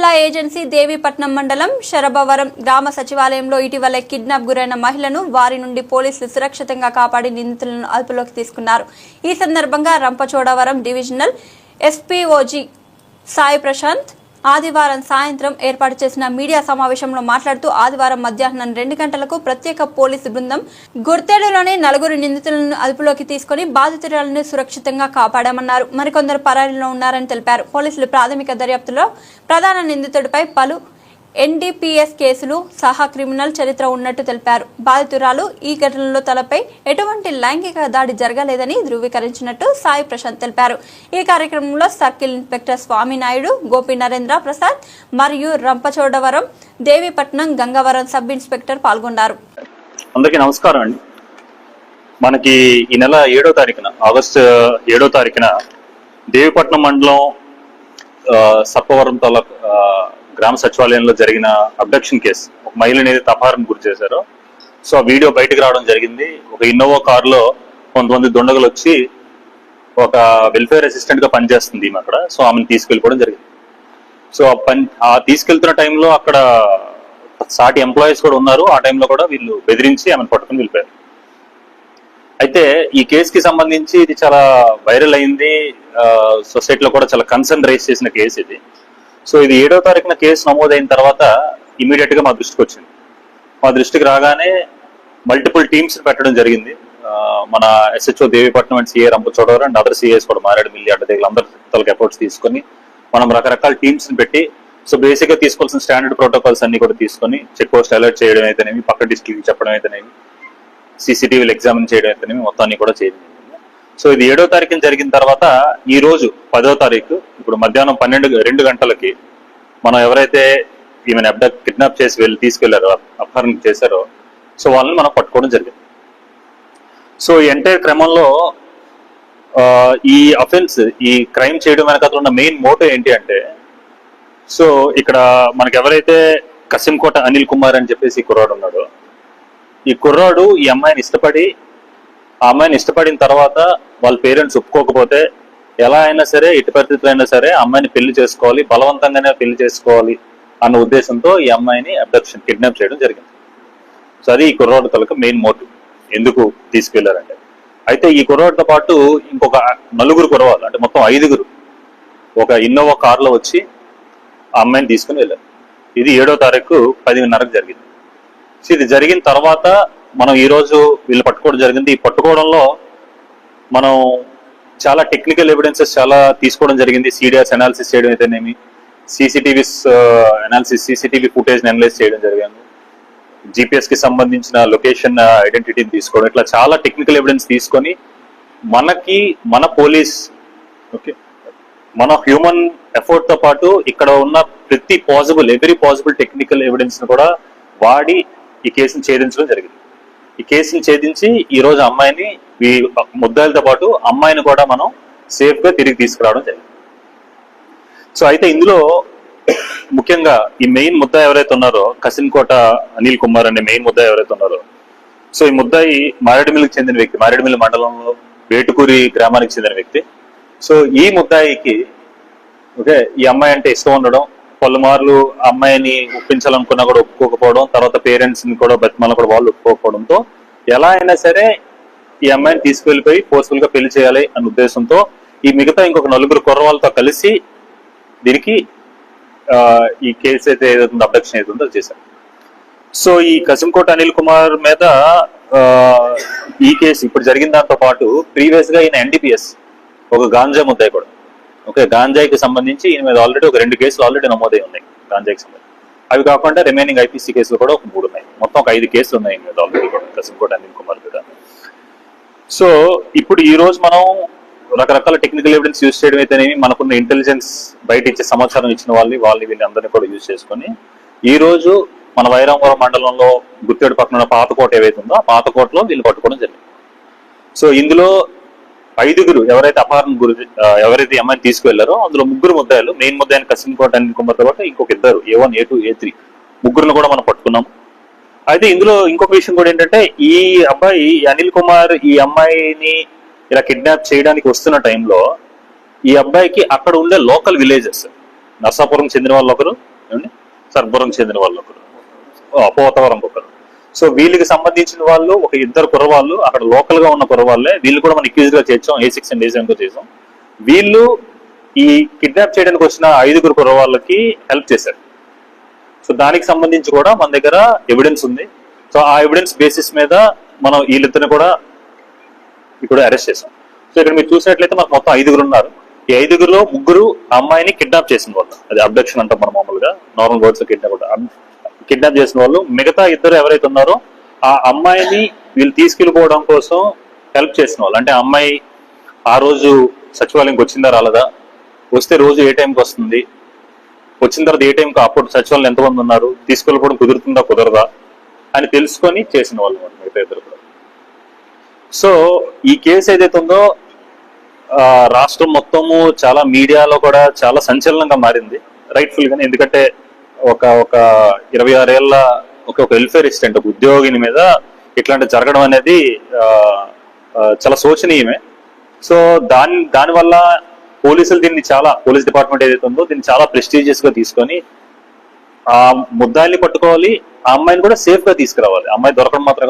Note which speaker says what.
Speaker 1: జిల్లా ఏజెన్సీ దేవీపట్నం మండలం శరభవరం గ్రామ సచివాలయంలో ఇటీవల కిడ్నాప్ గురైన మహిళను వారి నుండి పోలీసులు సురక్షితంగా కాపాడి నిందితులను అదుపులోకి తీసుకున్నారు. ఈ సందర్భంగా రంపచోడవరం డివిజనల్ ఎస్పీఓజీ సాయి ప్రశాంత్ ఆదివారం సాయంత్రం ఏర్పాటు చేసిన మీడియా సమావేశంలో మాట్లాడుతూ ఆదివారం మధ్యాహ్నం రెండు గంటలకు ప్రత్యేక పోలీసు బృందం గుర్తేడులోని నలుగురు నిందితులను అదుపులోకి తీసుకుని బాధితురాలను సురక్షితంగా కాపాడామన్నారు. మరికొందరు పరారీలో ఉన్నారని తెలిపారు. పోలీసులు ప్రాథమిక దర్యాప్తులో ప్రధాన నిందితుడిపై పలు ఎన్డీపీఎస్ కేసులు సహా క్రిమినల్ చరిత్ర ఉన్నట్టు తెలిపారు. బాధితురాలు ఈ ఘటనలో తలపై ఎటువంటి లైంగిక దాడి జరగలేదని ధృవీకరించినట్టు సాయి ప్రశాంత్ తెలిపారు. ఈ కార్యక్రమంలో సర్కిల్ ఇన్స్పెక్టర్ స్వామినాయుడు గోపి నరేంద్ర ప్రసాద్ మరియు రంపచోడవరం దేవీపట్నం గంగవరం సబ్ ఇన్స్పెక్టర్ పాల్గొన్నారు.
Speaker 2: అందరికీ నమస్కారం అండి. మనకి ఈ నెల ఏడో తారీఖున ఆగస్టు ఏడో తారీఖున దేవిపట్నం మండలం సప్పవరం తాలూకు గ్రామ సచివాలయంలో జరిగిన అబ్డక్షన్ కేసు. ఒక మహిళని ఏదైతే అపహరణ గురి చేశారో. సో ఆ వీడియో బయటకు రావడం జరిగింది. ఒక ఇన్నోవా కారులో కొంతమంది దుండగులు వచ్చి ఒక వెల్ఫేర్ అసిస్టెంట్గా పనిచేస్తుంది ఈమె అక్కడ. సో ఆమెను తీసుకెళ్ళిపోవడం జరిగింది. సో ఆ పని ఆ తీసుకెళ్తున్న టైంలో అక్కడ సాటి ఎంప్లాయీస్ కూడా ఉన్నారు. ఆ టైంలో కూడా వీళ్ళు బెదిరించి ఆమెను పట్టుకుని వెళ్ళిపోయారు. అయితే ఈ కేసుకి సంబంధించి ఇది చాలా వైరల్ అయింది. సొసైటీలో కూడా చాలా కన్సర్న్ రైజ్ చేసిన కేసు ఇది. సో ఇది ఏడో తారీఖున కేసు నమోదైన తర్వాత ఇమీడియట్గా మా దృష్టికి వచ్చింది. మా దృష్టికి రాగానే మల్టిపుల్ టీమ్స్ పెట్టడం జరిగింది. మన SHO Devipatnam and CI Rampachodavaram and other CIs కూడా మారేడు. మిల్లి అడ్డదేగులు అందరి తలకి ఎఫర్ట్స్ తీసుకొని మనం రకరకాల టీమ్స్ని పెట్టి సో బేసిక్గా తీసుకోవాల్సిన స్టాండర్డ్ ప్రోటోకాల్స్ అన్ని కూడా తీసుకొని చెక్ పోస్ట్ అలర్ట్ చేయడం అయితేనేమి పక్క డిస్ట్రిక్ట్ చెప్పడం అయితేనేమి సీసీటీవీలు ఎగ్జామిన్ చేయడం అయితేనేమి మొత్తాన్ని కూడా చేయండి సో ఇది ఏడో తారీఖున జరిగిన తర్వాత ఈ రోజు పదో తారీఖు ఇప్పుడు మధ్యాహ్నం పన్నెండు రెండు గంటలకి మనం ఎవరైతే ఈమెను అబ్డక్ట్ కిడ్నాప్ చేసి వెళ్ళి తీసుకెళ్ళారో అపహరణ చేశారో సో వాళ్ళని మనం పట్టుకోవడం జరిగింది. సో ఈ ఎంటైర్ క్రమంలో ఈ అఫెన్స్ ఈ క్రైమ్ చేయడం వెనక ఉన్న మెయిన్ మోటో ఏంటి అంటే సో ఇక్కడ మనకి ఎవరైతే కసింకోట అనిల్ కుమార్ అని చెప్పేసి కుర్రాడు ఉన్నాడో ఈ కుర్రాడు ఈ అమ్మాయిని ఇష్టపడి ఆ అమ్మాయిని ఇష్టపడిన తర్వాత వాళ్ళ పేరెంట్స్ ఒప్పుకోకపోతే ఎలా అయినా సరే ఎట్టి పరిస్థితులు అయినా సరే ఆ అమ్మాయిని పెళ్ళి చేసుకోవాలి బలవంతంగానే పెళ్ళి చేసుకోవాలి అన్న ఉద్దేశంతో ఈ అమ్మాయిని అబ్డక్షన్ కిడ్నాప్ చేయడం జరిగింది. సో అది ఈ కుర్రాడు తలకు మెయిన్ మోటివ్ ఎందుకు తీసుకెళ్ళారంటే? అయితే ఈ కుర్రాడితో పాటు ఇంకొక నలుగురు కురవాళ్ళు అంటే మొత్తం ఐదుగురు ఒక ఇన్నోవా కార్లో వచ్చి ఆ అమ్మాయిని తీసుకుని వెళ్ళారు. ఇది ఏడో తారీఖు పదిన్నరకు జరిగింది. సో ఇది జరిగిన తర్వాత మనం ఈరోజు వీళ్ళు పట్టుకోవడం జరిగింది. ఈ పట్టుకోవడంలో మనం చాలా టెక్నికల్ ఎవిడెన్సెస్ చాలా తీసుకోవడం జరిగింది. సీడియాస్ అనాలిసిస్ చేయడం అయితేనేమి సీసీటీవీస్ అనాలిసిస్ సీసీటీవీ ఫుటేజ్ని అనలైజ్ చేయడం జరిగింది. జిపిఎస్కి సంబంధించిన లొకేషన్ ఐడెంటిటీని uh, తీసుకోవడం. ఇట్లా చాలా టెక్నికల్ ఎవిడెన్స్ తీసుకొని మనకి మన పోలీస్ ఓకే మన హ్యూమన్ ఎఫర్ట్తో పాటు ఇక్కడ ఉన్న ప్రతి పాసిబుల్ ఎవ్రీ పాసిబుల్ టెక్నికల్ ఎవిడెన్స్ని కూడా వాడి ఈ కేసుని ఛేదించడం జరిగింది. ఈ కేసుని ఛేదించి ఈ రోజు అమ్మాయిని ఈ ముద్దాయిలతో పాటు అమ్మాయిని కూడా మనం సేఫ్గా తిరిగి తీసుకురావడం జరిగింది. సో అయితే ఇందులో ముఖ్యంగా ఈ మెయిన్ ముద్దా ఎవరైతే ఉన్నారో కసిన్కోట అనిల్ కుమార్ అనే మెయిన్ ముద్దా ఎవరైతే ఉన్నారో సో ఈ ముద్దాయి మారేడుమిల్లికి చెందిన వ్యక్తి మారేడుమిల్లి మండలంలో వేటుకూరి గ్రామానికి చెందిన వ్యక్తి. సో ఈ ముద్దాయికి ఓకే ఈ అమ్మాయి అంటే ఇష్టం ఉండడం పలుమార్లు అమ్మాయిని ఒప్పించాలనుకున్నా కూడా ఒప్పుకోకపోవడం తర్వాత పేరెంట్స్ని కూడా బతిమాలను కూడా వాళ్ళు ఒప్పుకోకపోవడంతో ఎలా అయినా సరే ఈ అమ్మాయిని తీసుకెళ్ళిపోయి ఫోర్స్ఫుల్గా పెళ్ళి చేయాలి అనే ఉద్దేశంతో ఈ మిగతా ఇంకొక నలుగురు కుర్రవాళ్ళతో కలిసి దీనికి ఈ కేసు అయితే ఏదైతుందో అబ్డక్షన్ ఏదైతుందో చేశారు. సో ఈ కసింకోట అనిల్ కుమార్ మీద ఈ కేసు ఇప్పుడు జరిగిన దాంతో పాటు ప్రీవియస్గా ఈయన ఎన్డీపీఎస్ ఒక గాంజా ముద్దాయి కూడా. ఓకే గాంజాయికి సంబంధించి ఈయన మీద ఆల్రెడీ ఒక రెండు కేసులు ఆల్రెడీ నమోదై ఉన్నాయి గాంజాయికి సంబంధించి. అవి కాకుండా రిమైనింగ్ ఐపీసీ కేసులు కూడా ఒక మూడు ఉన్నాయి. మొత్తం ఒక ఐదు కేసులు ఉన్నాయి ఈయన మీద ఆల్రెడీ కూడా కసింకోట అనిల్ కుమార్ మీద. సో ఇప్పుడు ఈ రోజు మనం రకరకాల టెక్నికల్ ఎవిడెన్స్ యూజ్ చేయడం అయితేనేమి మనకున్న ఇంటెలిజెన్స్ బయట ఇచ్చే సమాచారం ఇచ్చిన వాళ్ళని వాళ్ళని వీళ్ళని అందరినీ కూడా యూజ్ చేసుకొని ఈ రోజు మన వైరాంపురం మండలంలో గుర్తేడు పక్కన ఉన్న పాతకోట ఏవైతుందో ఆ పాతకోటలో వీళ్ళు పట్టుకోవడం జరిగింది. సో ఇందులో ఐదుగురు ఎవరైతే అపహరణ గురి ఎవరైతే ఈ అమ్మాయిని తీసుకువెళ్ళారో అందులో ముగ్గురు ముద్దాయిలు మెయిన్ ముద్దాయిని కసిన్ అనిల్ అని పాటు ఇంకొక ఇద్దరు A one A two A three ముగ్గురును కూడా మనం పట్టుకున్నాం. అయితే ఇందులో ఇంకొక విషయం కూడా ఏంటంటే ఈ అబ్బాయి ఈ అనిల్ కుమార్ ఈ అమ్మాయిని ఇలా కిడ్నాప్ చేయడానికి వస్తున్న టైంలో ఈ అబ్బాయికి అక్కడ ఉండే లోకల్ విలేజెస్ నర్సాపురం చెందిన వాళ్ళు ఒకరు సర్పురం చెందిన వాళ్ళు ఒకరు పోతవరం ఒకరు సో వీళ్ళకి సంబంధించిన వాళ్ళు ఒక ఇద్దరు కుర్రవాళ్ళు అక్కడ లోకల్గా ఉన్న కుర్రవాళ్ళే. వీళ్ళు కూడా మనం ఎక్యూజ్గా చేర్చాం ఏ సిక్స్ అండ్ ఏ సెవెన్గా చేసాం వీళ్ళు ఈ కిడ్నాప్ చేయడానికి వచ్చిన ఐదుగురు కుర్రవాళ్ళకి హెల్ప్ చేశారు. సో దానికి సంబంధించి కూడా మన దగ్గర ఎవిడెన్స్ ఉంది. సో ఆ ఎవిడెన్స్ బేసిస్ మీద మనం వీళ్ళిద్దరిని కూడా ఇప్పుడు అరెస్ట్ చేసాం సో ఇక్కడ మీరు చూసినట్లయితే మనకు మొత్తం ఐదుగురు ఉన్నారు. ఈ ఐదుగురులో ముగ్గురు అమ్మాయిని కిడ్నాప్ చేసిన వాళ్ళు. అది అబ్డక్షన్ అంటాం మనం మామూలుగా నార్మల్ వర్డ్స్ కిడ్నాప్ కిడ్నాప్ చేసిన వాళ్ళు. మిగతా ఇద్దరు ఎవరైతే ఉన్నారో ఆ అమ్మాయిని వీళ్ళు తీసుకెళ్ళిపోవడం కోసం హెల్ప్ చేసిన వాళ్ళు. అంటే అమ్మాయి ఆ రోజు సచివాలయంకి వచ్చిందా రాలేదా? వస్తే రోజు ఏ టైంకి వస్తుంది? వచ్చిన తర్వాత ఏ టైంకి అప్పుడు సచివాలయం ఎంతమంది ఉన్నారు? తీసుకెళ్ళిపోవడం కుదురుతుందా కుదరదా? అని తెలుసుకొని చేసిన వాళ్ళు మిగతా ఇద్దరు కూడా. సో ఈ కేసు ఏదైతే ఉందో రాష్ట్రం మొత్తము చాలా మీడియాలో కూడా చాలా సంచలనంగా మారింది. రైట్ఫుల్ గానే. ఎందుకంటే ఒక ఒక ఇరవై ఆరేళ్ళ ఒక ఒక వెల్ఫేర్ ఇస్టెంట్ ఒక ఉద్యోగిని మీద ఇట్లాంటి జరగడం అనేది చాలా శోచనీయమే. సో దాని దానివల్ల పోలీసులు దీన్ని చాలా పోలీస్ డిపార్ట్మెంట్ ఏదైతే ఉందో దీన్ని చాలా ప్రెస్టీజియస్గా తీసుకొని ఆ ముద్దాయిల్ని పట్టుకోవాలి ఆ అమ్మాయిని కూడా సేఫ్గా తీసుకురావాలి. అమ్మాయి దొరకడం మాత్రం